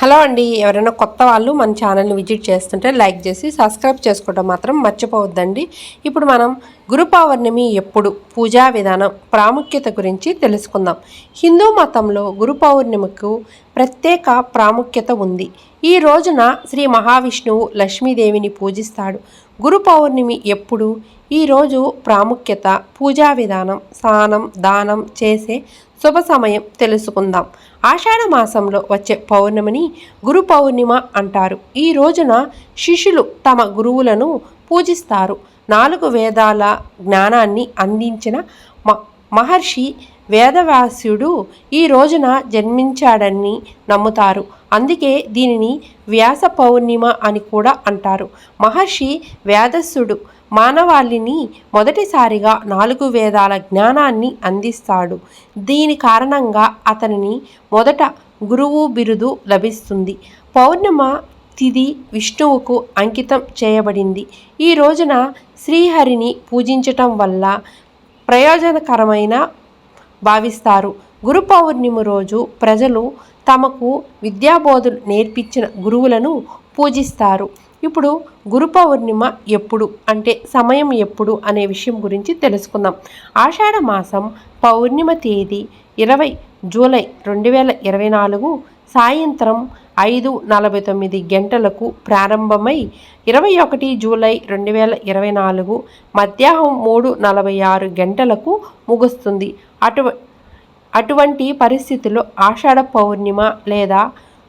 Hello అండి ఎవరైనా కొత్త వాళ్ళు మన ఛానల్ని విజిట్ చేస్తుంటే లైక్ చేసి సబ్స్క్రైబ్ చేసుకోవడం మాత్రం మర్చిపోవద్దండి. ఇప్పుడు మనం గురు పౌర్ణమి ఎప్పుడు పూజా విధానం ప్రాముఖ్యత గురించి తెలుసుకుందాం. హిందూ మతంలో గురు పౌర్ణమికు ప్రత్యేక ప్రాముఖ్యత ఉంది. ఈ రోజున శ్రీ మహావిష్ణువు లక్ష్మీదేవిని పూజిస్తాడు. గురు పౌర్ణమి ఎప్పుడు? ఈరోజు ప్రాముఖ్యత పూజా విధానం స్నానం దానం చేసే శుభ సమయం తెలుసుకుందాం. ఆషాఢ మాసంలో వచ్చే పౌర్ణమిని గురు పౌర్ణిమ అంటారు. ఈ రోజున శిష్యులు తమ గురువులను పూజిస్తారు. నాలుగు వేదాల జ్ఞానాన్ని అందించిన మ- మహర్షి వేదవ్యాసుడు ఈ రోజున జన్మించాడని నమ్ముతారు. అందుకే దీనిని వ్యాస పౌర్ణిమ అని కూడా అంటారు. మహర్షి వేదస్సుడు మానవాళిని మొదటిసారిగా నాలుగు వేదాల జ్ఞానాన్ని అందిస్తాడు. దీని కారణంగా అతనిని మొదట గురువు బిరుదు లభిస్తుంది. పౌర్ణిమ తిథి విష్ణువుకు అంకితం చేయబడింది. ఈ రోజున శ్రీహరిని పూజించటం వల్ల ప్రయోజనకరమైన భావిస్తారు. గురు పౌర్ణిమ రోజు ప్రజలు తమకు విద్యాబోధులు నేర్పించిన గురువులను పూజిస్తారు. ఇప్పుడు గురు పౌర్ణిమ ఎప్పుడు అంటే సమయం ఎప్పుడు అనే విషయం గురించి తెలుసుకుందాం. ఆషాఢ మాసం పౌర్ణిమ తేదీ ఇరవై జూలై రెండు వేల ఇరవై నాలుగు సాయంత్రం ఐదు నలభై తొమ్మిది గంటలకు ప్రారంభమై ఇరవై ఒకటి జూలై రెండు వేల ఇరవై నాలుగు మధ్యాహ్నం మూడు నలభై ఆరు గంటలకు ముగుస్తుంది. అటు అటువంటి పరిస్థితుల్లో ఆషాఢ పౌర్ణిమ లేదా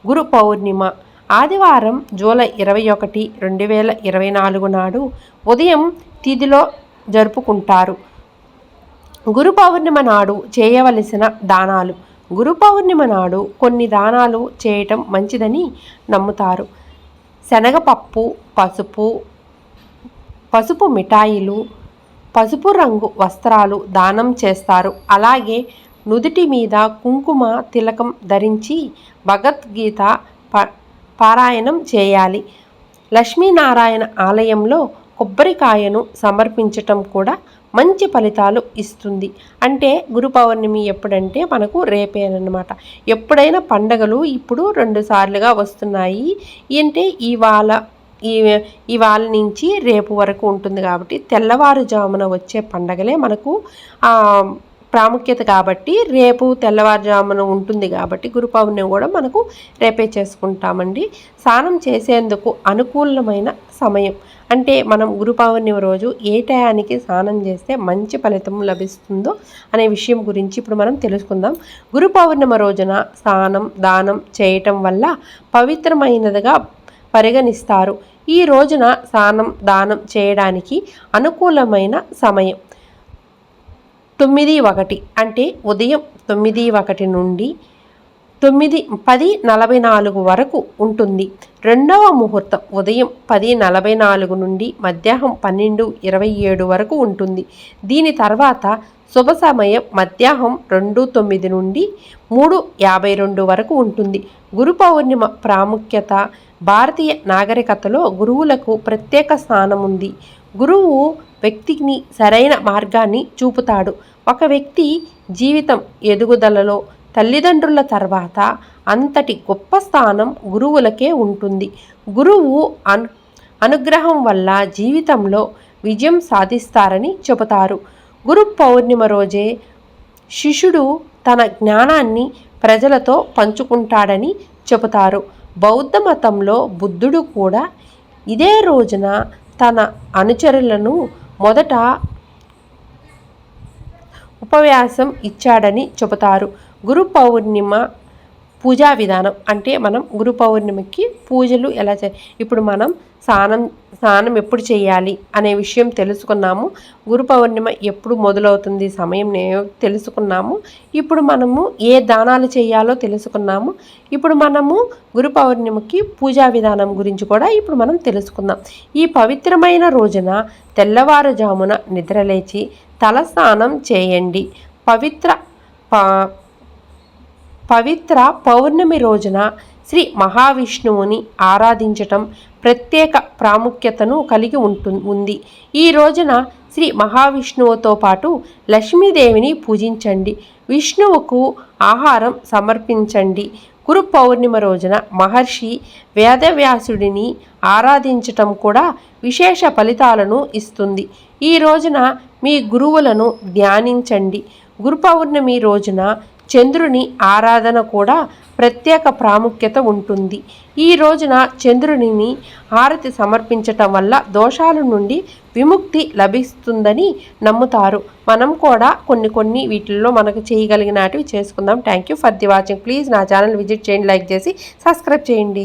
గురు పౌర్ణిమ ఆదివారం జూలై ఇరవై ఒకటి రెండు వేల ఇరవై నాలుగు నాడు ఉదయం తిథిలో జరుపుకుంటారు. గురు పౌర్ణిమ నాడు చేయవలసిన దానాలు గురు పౌర్ణిమ నాడు కొన్ని దానాలు చేయటం మంచిదని నమ్ముతారు. శనగపప్పు పసుపు పసుపు మిఠాయిలు పసుపు రంగు వస్త్రాలు దానం చేస్తారు. అలాగే నుదుటి మీద కుంకుమ తిలకం ధరించి భగవద్గీత ప పారాయణం చేయాలి. లక్ష్మీనారాయణ ఆలయంలో కొబ్బరికాయను సమర్పించటం కూడా మంచి ఫలితాలు ఇస్తుంది. అంటే గురు పౌర్ణమి ఎప్పుడంటే మనకు రేపేనమాట ఎప్పుడైనా పండగలు ఇప్పుడు రెండు సార్లుగా వస్తున్నాయి. అంటే ఇవాళ ఈ ఇవాళ నుంచి రేపు వరకు ఉంటుంది కాబట్టి తెల్లవారుజామున వచ్చే పండగలే మనకు ప్రాముఖ్యత కాబట్టి రేపు తెల్లవారుజామున ఉంటుంది కాబట్టి గురు పౌర్ణమి కూడా మనకు రేపే చేసుకుంటామండి. స్నానం చేసేందుకు అనుకూలమైన సమయం. అంటే మనం గురు పౌర్ణమి రోజు ఏ టయానికి స్నానం చేస్తే మంచి ఫలితం లభిస్తుందో అనే విషయం గురించి ఇప్పుడు మనం తెలుసుకుందాం. గురు పౌర్ణమి రోజున స్నానం దానం చేయటం వల్ల పవిత్రమైనదిగా పరిగణిస్తారు. ఈ రోజున స్నానం దానం చేయడానికి అనుకూలమైన సమయం. తొమ్మిది ఒకటి అంటే ఉదయం తొమ్మిది ఒకటి నుండి తొమ్మిది పది నలభై నాలుగు వరకు ఉంటుంది. రెండవ ముహూర్తం ఉదయం పది నలభై నాలుగు నుండి మధ్యాహ్నం పన్నెండు ఇరవై ఏడు వరకు ఉంటుంది. దీని తర్వాత శుభ సమయం మధ్యాహ్నం రెండు తొమ్మిది నుండి మూడు యాభై రెండు వరకు ఉంటుంది. గురు పౌర్ణిమ ప్రాముఖ్యత భారతీయ నాగరికతలో గురువులకు ప్రత్యేక స్థానం ఉంది. గురువు వ్యక్తిని సరైన మార్గాన్ని చూపుతాడు. ఒక వ్యక్తి జీవితం ఎదుగుదలలో తల్లిదండ్రుల తర్వాత అంతటి గొప్ప స్థానం గురువులకే ఉంటుంది. గురువు అను అనుగ్రహం వల్ల జీవితంలో విజయం సాధిస్తారని చెబుతారు. గురు పౌర్ణిమ రోజే శిష్యుడు తన జ్ఞానాన్ని ప్రజలతో పంచుకుంటాడని చెబుతారు. బౌద్ధ మతంలో బుద్ధుడు కూడా ఇదే రోజున తన అనుచరులను మొదట ఉపవ్యాసం ఇచ్చాడని చెబుతారు. గురు పౌర్ణిమ పూజా విధానం అంటే మనం గురు పౌర్ణమికి పూజలు ఎలా చే ఇప్పుడు మనం స్నానం స్నానం ఎప్పుడు చేయాలి అనే విషయం తెలుసుకున్నాము. గురు పౌర్ణిమ ఎప్పుడు మొదలవుతుంది సమయం తెలుసుకున్నాము. ఇప్పుడు మనము ఏ దానాలు చేయాలో తెలుసుకున్నాము. ఇప్పుడు మనము గురు పౌర్ణిమకి పూజా విధానం గురించి కూడా ఇప్పుడు మనం తెలుసుకుందాం. ఈ పవిత్రమైన రోజున తెల్లవారుజామున నిద్రలేచి తలస్నానం చేయండి. పవిత్ర ప పవిత్ర పౌర్ణమి రోజున శ్రీ మహావిష్ణువుని ఆరాధించటం ప్రత్యేక ప్రాముఖ్యతను కలిగి ఉంటు ఉంది. ఈ రోజున శ్రీ మహావిష్ణువుతో పాటు లక్ష్మీదేవిని పూజించండి. విష్ణువుకు ఆహారం సమర్పించండి. గురు పౌర్ణిమ రోజున మహర్షి వేదవ్యాసుడిని ఆరాధించటం కూడా విశేష ఫలితాలను ఇస్తుంది. ఈ రోజున మీ గురువులను ధ్యానించండి. గురు పౌర్ణమి రోజున చంద్రుని ఆరాధన కూడా ప్రత్యేక ప్రాముఖ్యత ఉంటుంది. ఈ రోజున చంద్రునిని హారతి సమర్పించటం వల్ల దోషాల నుండి విముక్తి లభిస్తుందని నమ్ముతారు. మనం కూడా కొన్ని కొన్ని వీటిల్లో మనకు చేయగలిగినటివి చేసుకుందాం. Thank you for the watching please నా ఛానల్ విజిట్ చేయండి లైక్ చేసి సబ్స్క్రైబ్ చేయండి.